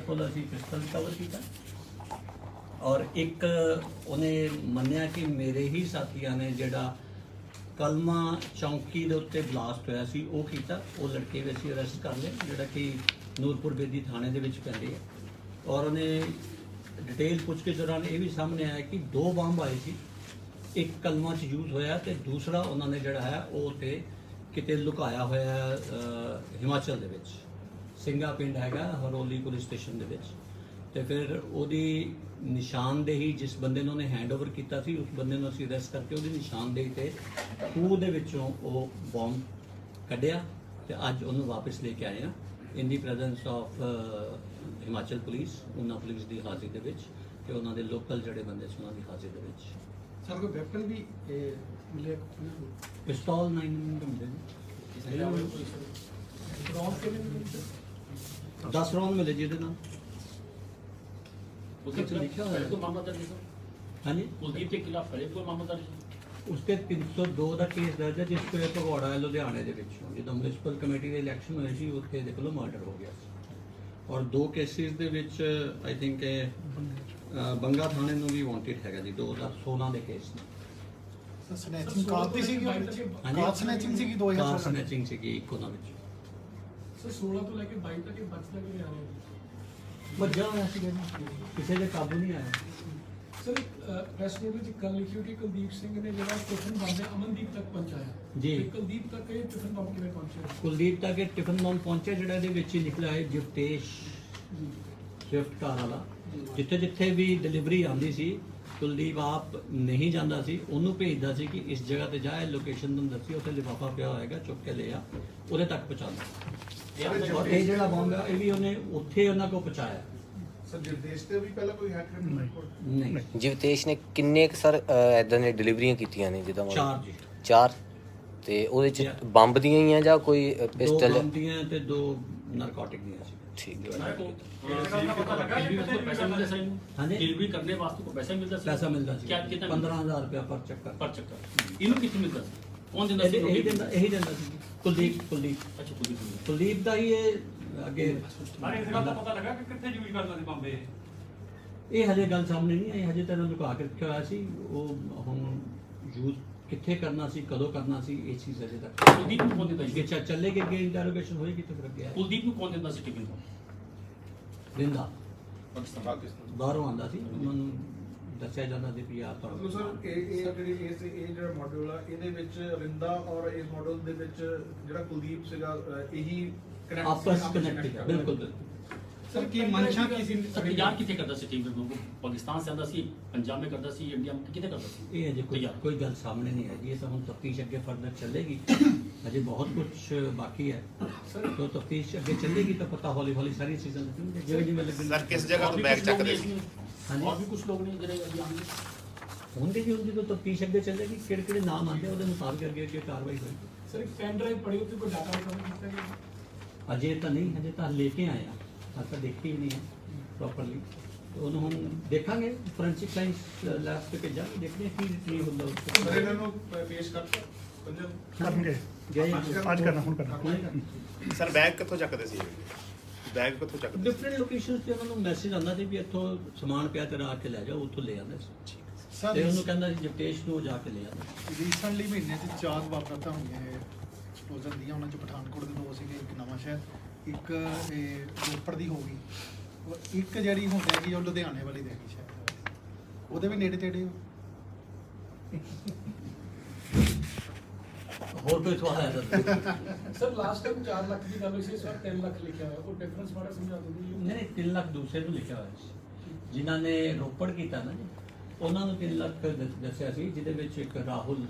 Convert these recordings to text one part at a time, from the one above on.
ਕੋਲ ਅਸੀਂ pistol cover ਕੀਤਾ। ਔਰ ਇੱਕ ਉਹਨੇ ਮੰਨਿਆ ਕਿ ਮੇਰੇ ਹੀ ਸਾਥੀਆਂ ਨੇ ਜਿਹੜਾ ਕਲਮਾ ਚੌਂਕੀ ਦੇ ਉੱਤੇ ਬਲਾਸਟ ਹੋਇਆ ਸੀ, ਉਹ ਕੀਤਾ। ਉਹ ਲੜਕੇ ਵੀ ਅਸੀਂ ਅਰੈਸਟ ਕਰ ਲਏ, ਜਿਹੜਾ ਕਿ ਨੂਰਪੁਰ ਬੇਦੀ ਥਾਣੇ ਦੇ ਵਿੱਚ ਪੈਂਦੇ ਆ ਔਰ ਉਹਨੇ ਡਿਟੇਲ ਪੁੱਛ ਕੇ ਦੌਰਾਨ ਇਹ ਵੀ ਸਾਹਮਣੇ ਆਇਆ ਕਿ ਦੋ ਬੰਬ ਆਏ ਸੀ। ਇੱਕ ਕਲਮਾ ਚ ਯੂਜ਼ ਹੋਇਆ ਤੇ ਦੂਸਰਾ ਉਹਨਾਂ ਨੇ ਜਿਹੜਾ ਹੈ ਉਹ ਤੇ ਕਿਤੇ ਲੁਕਾਇਆ ਹੋਇਆ ਹਿਮਾਚਲ ਦੇ ਵਿੱਚ। ਸਿੰਘਾ ਪਿੰਡ ਹੈਗਾ ਹਰੋਲੀ ਪੁਲਿਸ ਸਟੇਸ਼ਨ ਦੇ ਵਿੱਚ। ਤੇ ਫਿਰ ਉਹਦੀ ਨਿਸ਼ਾਨਦੇਹੀ ਜਿਸ ਬੰਦੇ ਨੂੰ ਉਹਨੇ ਹੈਂਡਓਵਰ ਕੀਤਾ ਸੀ ਉਸ ਬੰਦੇ ਨੂੰ ਅਸੀਂ ਅਰੈਸਟ ਕਰਕੇ ਉਹਦੀ ਨਿਸ਼ਾਨਦੇਹੀ ਤੇ ਖੂਹ ਦੇ ਵਿੱਚੋਂ ਉਹ ਬੰਬ ਕੱਢਿਆ ਤੇ ਅੱਜ ਉਹਨੂੰ ਵਾਪਸ ਲੈ ਕੇ ਆਏ ਆ। In the presence of Himachal police ਉਹਨਾਂ ਪੁਲਿਸ ਦੀ ਹਾਜ਼ਰੀ ਦੇ ਵਿੱਚ ਤੇ ਉਹਨਾਂ ਦੇ ਲੋਕਲ ਜਿਹੜੇ ਬੰਦੇ ਸੀ ਉਹਨਾਂ ਦੀ ਹਾਜ਼ਰੀ ਦੇ ਵਿੱਚ। ਸਰ ਕੋਈ ਵੈਪਨ ਵੀ ਮਿਲਿਆ ਪਿਸਤੌਲ 9 ਮਿੰਟ ਹੁੰਦੇ ਨੇ। ਰੌਂਡ ਕਿਵੇਂ ਮਿਲੇ 10 ਰੌਂਡ ਮਿਲੇ ਜਿਹਦੇ ਨਾਲ उसके कुछ लिखा खिलाफ हुआ है? पहले तो मामला दर्ज है सर ਹਾਂਜੀ कुलदीप के खिलाफ पहले कोई मामला दर्ज है ਉਸਤੇ 302 ਦਾ ਕੇਸ ਦਰਜ ਹੈ ਜਿਸ ਤੇ ਭਗੌੜਾ ਹੈ ਲੁਧਿਆਣੇ ਦੇ ਵਿੱਚੋਂ ਜਦੋਂ ਮਿਊਨਿਸਪਲ ਕਮੇਟੀ ਦੇ ਇਲੈਕਸ਼ਨ ਹੋਏ ਸੀ ਉੱਥੇ ਦੇਖ ਲਓ ਮਰਡਰ ਹੋ ਗਿਆ ਸੀ ਔਰ ਦੋ ਕੇਸਿਸ ਦੇ ਵਿੱਚ ਆਈ ਥਿੰਕ ਬੰਗਾ ਥਾਣੇ ਨੂੰ ਵੀ ਵਾਂਟਡ ਹੈਗਾ ਜੀ 2016 ਦੇ ਕੇਸ ਨੇ ਸਨੈਚਿੰਗ ਕਾਰ ਦੀ ਸੀਗੀ ਉਹਦੇ ਵਿੱਚ? ਹਾਂਜੀ। ਕਾਰ ਸਨੈਚਿੰਗ ਸੀਗੀ ਕਾਰ 2016 ਸਨੈਚਿੰਗ ਸੀਗੀ ਇੱਕ ਉਹਨਾਂ ਵਿੱਚ ਸਰ 16 ਤੋਂ ਲੈ ਕੇ 22 ਤੱਕ ਇਹ ਬਚਦਾ ਕਿਵੇਂ ਆ ਰਿਹਾ ਵੱਜਾ ਹੋਇਆ ਜੀ ਕਿਸੇ ਦੇ ਕਾਬੂ ਨਹੀਂ ਆਇਆ। ਸਰ ਪ੍ਰੈਸ ਨੋਟ ਵਿੱਚ ਕੱਲ ਲਿਖਿਓ ਕਿ ਕੁਲਦੀਪ ਸਿੰਘ ਨੇ ਜਿਹੜਾ ਟਿਫਨ ਬੰਦ ਅਮਨਦੀਪ ਤੱਕ ਪਹੁੰਚਾਇਆ। ਜੀ। ਤੇ ਕੁਲਦੀਪ ਤੱਕ ਇਹ ਟਿਫਨ ਬੰਦ ਕਿਵੇਂ ਪਹੁੰਚਿਆ? ਕੁਲਦੀਪ ਤੱਕ ਇਹ ਟਿਫਨ ਬੰਬ ਪਹੁੰਚਿਆ ਜਿਹੜਾ ਇਹਦੇ ਵਿੱਚ ਹੀ ਲਿਖਿਆ ਹੈ ਜਿਫਤੇਸ਼ ਸ਼ਿਫਟ ਕਾਰ ਵਾਲਾ। ਜਿੱਥੇ ਜਿੱਥੇ ਵੀ ਡਿਲੀਵਰੀ ਆਉਂਦੀ ਸੀ ਕੁਲਦੀਪ ਆਪ ਨਹੀਂ ਜਾਂਦਾ ਸੀ ਉਹਨੂੰ ਭੇਜਦਾ ਸੀ ਕਿ ਇਸ ਜਗ੍ਹਾ ਤੇ ਜਾ ਇਹ ਲੋਕੇਸ਼ਨ ਤੁਹਾਨੂੰ ਦੱਸੀ ਉੱਥੇ ਲਿਫਾਫਾ ਪਿਆ ਹੋਏਗਾ ਚੁੱਕ ਕੇ ਲੈ ਆ ਉਹਦੇ ਤੱਕ ਪਹੁੰਚਾਉਂਦਾ ਇਹ ਜਿਹੜਾ ਬੰਬ ਹੈ ਇਹ ਵੀ ਉਹਨੇ ਉੱਥੇ ਉਹਨਾਂ ਕੋਲ ਪਹੁੰਚਾਇਆ ਸਰ ਨਿਰਦੇਸ਼ ਤੇ ਵੀ ਪਹਿਲਾਂ ਕੋਈ ਹੈਕ ਨਹੀਂ ਜਵਤੇਸ਼ ਨੇ ਕਿੰਨੇ ਕੁ ਸਰ ਐਦਾਂ ਦੀਆਂ ਡਿਲੀਵਰੀਆਂ ਕੀਤੀਆਂ ਨੇ ਜਿੱਦਾਂ ਮੰਨ ਲਓ? ਚਾਰ ਜੀ ਚਾਰ ਤੇ ਉਹਦੇ ਚ Yeah. ਬੰਬ ਦੀਆਂ ਹੀ ਆ ਜਾਂ ਕੋਈ ਦੋ ਪਿਸਟਲ ਬੰਬ ਦੀਆਂ ਤੇ ਦੋ ਨਾਰਕੋਟਿਕ ਦੀਆਂ ਸੀ ਠੀਕ मेरे को डिलीवरी का पता लगा कि उसको पैसा मिलता सही हाँ जी। डिलीवरी करने वास्ते को पैसा मिलता सही ਪੈਸਾ ਮਿਲਦਾ ਸੀ क्या कितना 15000 ਰੁਪਏ ਪਰ ਚੱਕਰ पर चक्कर इन्हों कितने मिलता ਉਹਨ ਦਿੰਦਾ ਸੀ ਇਹੀ ਰੋਟੀ ਦਿੰਦਾ ਇਹੀ ਦਿੰਦਾ ਸੀ ਕੁਲਦੀਪ ਕੁਲਦੀਪ। ਅੱਛਾ ਕੋਈ ਨਹੀਂ ਕੁਲਦੀਪ ਦਾ ਹੀ ਇਹ ਅੱਗੇ ਸਾਰੇ ਇਸ ਗੱਲ ਦਾ ਪਤਾ ਲੱਗਾ ਕਿ ਕਿੱਥੇ ਯੂਜ਼ ਕਰਦਾ ਸੀ ਬੰਬੇ ਇਹ। ਹਜੇ ਗੱਲ ਸਾਹਮਣੇ ਨਹੀਂ ਆਈ ਹਜੇ ਤਾਂ ਇਹਨਾਂ ਲੁਕਾ ਕੇ ਰੱਖਿਆ ਹੋਇਆ ਸੀ। ਉਹ ਹੁਣ ਯੂਜ਼ ਕਿੱਥੇ ਕਰਨਾ ਸੀ ਕਦੋਂ ਕਰਨਾ ਸੀ ਇਹ ਚੀਜ਼ ਹਜੇ ਤੱਕ ਕੁਲਦੀਪ ਨੂੰ ਕੌਣ ਦਿੰਦਾ ਅੱਗੇ ਸੀ ਚਾ ਚੱਲੇਗੇ ਅੱਗੇ ਇੰਟਰੋਗੇਸ਼ਨ ਹੋਏਗੀ ਤਾਂ ਫਿਰ ਅੱਗੇ ਆਏਗੀ। ਕੁਲਦੀਪ ਨੂੰ ਕੌਣ ਦਿੰਦਾ ਸੀ ਟਿਫਿਨ ਦਿੰਦਾ ਪਾਕਿਸਤਾਨ। ਬਾਹਰੋਂ ਆਂਦਾ ਸੀ ਮੈਨੂੰ ਦੱਸਿਆ ਜਾਂਦਾ ਸੀ ਵੀ ਆ ਤੁਹਾਨੂੰ ਮਤਲਬ ਸਰ ਇਹ ਜਿਹੜੀ ਇਸ ਇਹ ਜਿਹੜਾ ਮੋਡਿਊਲ ਆ ਇਹਦੇ ਵਿੱਚ ਰਿੰਦਾ ਔਰ ਇਸ ਮੋਡਿਊਲ ਦੇ ਵਿੱਚ ਜਿਹੜਾ ਕੁਲਦੀਪ ਸੀਗਾ ਇਹੀ ਆਪਸ ਕਨੈਕਟ ਬਿਲਕੁਲ ਬਿਲਕੁਲ। सर की मंशा किसी तैयार किथे करता सी टीम को पाकिस्तान से आंदा सी पंजाब में करता सी इंडिया में किथे करता सी ਇਹ ਅਜੇ ਕੋਈ ਕੋਈ ਗੱਲ ਸਾਹਮਣੇ ਨਹੀਂ ਆਈ। ਇਹ ਤਾਂ ਹੁਣ ਤਫਤੀਸ਼ ਅੱਗੇ ਫਰਦਰ ਚੱਲੇਗੀ। ਅਜੇ ਬਹੁਤ ਕੁਝ ਬਾਕੀ ਹੈ। ਤੋ ਤਫਤੀਸ਼ ਅੱਗੇ ਚੱਲੇਗੀ ਤਾਂ ਪਤਾ ਹੌਲੀ ਹੌਲੀ ਸਾਰੀ ਚੀਜ਼ਾਂ ਲੱਗਣਗੀਆਂ। ਜਿਵੇਂ ਜਿਵੇਂ ਲੱਗਣਗੀਆਂ। ਸਰ ਕਿਸ ਜਗ੍ਹਾ ਤੋਂ ਬੈਗ ਚੱਕਦੇ ਸੀ? इसमें- हाँ जी। और भी कुछ लोग ने जरा अभी आएंगे ਹੁੰਦੀ ਜੀ ਹੁੰਦੀ ਤਾਂ ਤਫਤੀਸ਼ ਅੱਗੇ ਚੱਲੇਗੀ ਕਿਹੜੇ ਕਿਹੜੇ ਨਾਮ ਆਉਂਦੇ ਆ, ਉਹਦੇ ਮੁਤਾਬਕ ਅੱਗੇ ਅੱਗੇ ਕਾਰਵਾਈ ਹੋਏਗੀ ਸਰ ਇੱਕ ਪੈਨ ਡਰਾਈਵ ਪੜੀ ਉੱਤੇ ਕੋਈ ਡਾਟਾ ਰਿਕਵਰ ਕੀਤਾ ਗਿਆ ਅਜੇ ਤਾਂ ਨਹੀਂ ਹਜੇ ਤਾਂ ਲੈ ਕੇ ਆਏ ਆ ਅੱਜ ਤਾਂ ਦੇਖੀ ਹੀ ਨਹੀਂ ਹੈ ਪ੍ਰੋਪਰਲੀ ਉਹਨੂੰ ਹੁਣ ਦੇਖਾਂਗੇ ਫੋਰੈਂਸਿਕ ਸਾਇੰਸ ਲੈਬ ਤੇ ਭੇਜਾਂਗੇ ਦੇਖਦੇ ਹਾਂ ਕੀ ਕੀ ਹੁੰਦਾ ਉਸ ਸਰ ਇਹਨਾਂ ਨੂੰ ਪ- ਪੇਸ਼ ਕਰਤਾ ਪੰਜਾਬ ਕਰਨਗੇ ਗਏ ਅੱਜ ਕਰਨਾ ਹੁਣ ਕਰਨਾ ਸਰ ਬੈਗ ਕਿੱਥੋਂ ਚੱਕਦੇ ਸੀ ਬੈਗ ਕਿੱਥੋਂ ਚੱਕਦੇ ਡਿਫਰੈਂਟ ਲੋਕੇਸ਼ਨਸ ਤੇ ਉਹਨਾਂ ਨੂੰ ਮੈਸੇਜ ਆਉਂਦਾ ਸੀ ਵੀ ਇੱਥੋਂ ਸਮਾਨ ਪਿਆ ਤੇਰਾ ਆ ਕੇ ਲੈ ਜਾਓ ਉੱਥੋਂ ਲੈ ਆਉਂਦੇ ਸੀ। ਸਰ ਤੇ ਉਹਨੂੰ ਕਹਿੰਦਾ ਸੀ ਜਪਟੇਸ਼ ਨੂੰ ਜਾ ਕੇ ਲੈ ਆਉਂਦਾ ਰੀਸੈਂਟਲੀ ਮਹੀਨੇ 'ਚ ਚਾਰ ਵਾਰਦਾਤਾਂ ਹੋਈਆਂ ਇਹ ਐਕਸਪਲੋਜ਼ਨ ਦੀਆਂ ਉਹਨਾਂ 'ਚ ਪਠਾਨਕੋਟ ਦੇ ਦੋ ਸੀਗੇ ਇੱਕ ਨਵਾਂ ਸ਼ਹਿਰ ਇੱਕ ਇਹ ਰੋਪੜ ਦੀ ਹੋ ਗਈ। ਔਰ ਇੱਕ ਜਿਹੜੀ ਹੁਣ ਹੈਗੀ ਉਹ ਲੁਧਿਆਣੇ ਵਾਲੀ ਦੇ ਹੈਗੀ ਸ਼ਾਇਦ। ਉਹਦੇ ਵੀ ਨੇੜੇ ਤੇੜੇ ਹੋਰ ਕੋਈ ਸਵਾਲ ਹੈ ਤਾਂ ਸਰ ਲਾਸਟ ਟਾਈਮ 4 ਲੱਖ ਦੀ ਗੱਲ ਹੋਈ ਸੀ ਇਸ ਵਾਰ 3 ਲੱਖ ਲਿਖਿਆ ਹੋਇਆ। ਕੋਈ ਡਿਫਰੈਂਸ ਮਾੜਾ ਸਮਝਾ ਦਿਓ ਜੀ। ਨਹੀਂ 3 ਲੱਖ ਦੂਸਰੇ ਨੂੰ ਲਿਖਿਆ ਹੋਇਆ ਸੀ। ਜਿਨ੍ਹਾਂ ਨੇ ਰੋਪੜ ਕੀਤਾ ਨਾ ਜੀ ਉਹਨਾਂ ਨੂੰ 3 ਲੱਖ ਦੱਸ- ਦੱਸਿਆ ਸੀ ਜਿਹਦੇ ਵਿੱਚ ਇੱਕ ਰਾਹੁਲ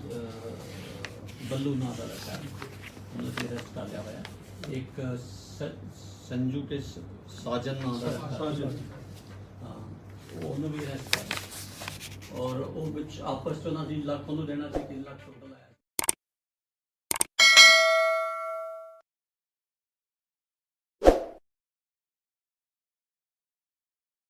ਬੱਲੂ ਨਾਂ ਦਾ ਲੜਕਾ ਉਹਨੂੰ ਅਰੈਸਟ ਕਰ ਲਿਆ ਹੋਇਆ। ਇੱਕ ਸੰਜੂ ਤੇ ਸਾਜਨ ਨਾਂ ਦਾ ਲੜਕਾ। ਹਾਂ ਉਹਨੂੰ ਵੀ ਅਰੈਸਟ ਕਰ। ਔਰ ਉਹ ਵਿੱਚ ਆਪਸ ਚ ਉਹਨਾਂ ਦੀ ਲੱਖ ਉਹਨੂੰ ਦੇਣਾ ਸੀ 3 ਲੱਖ ਟੋਟਲ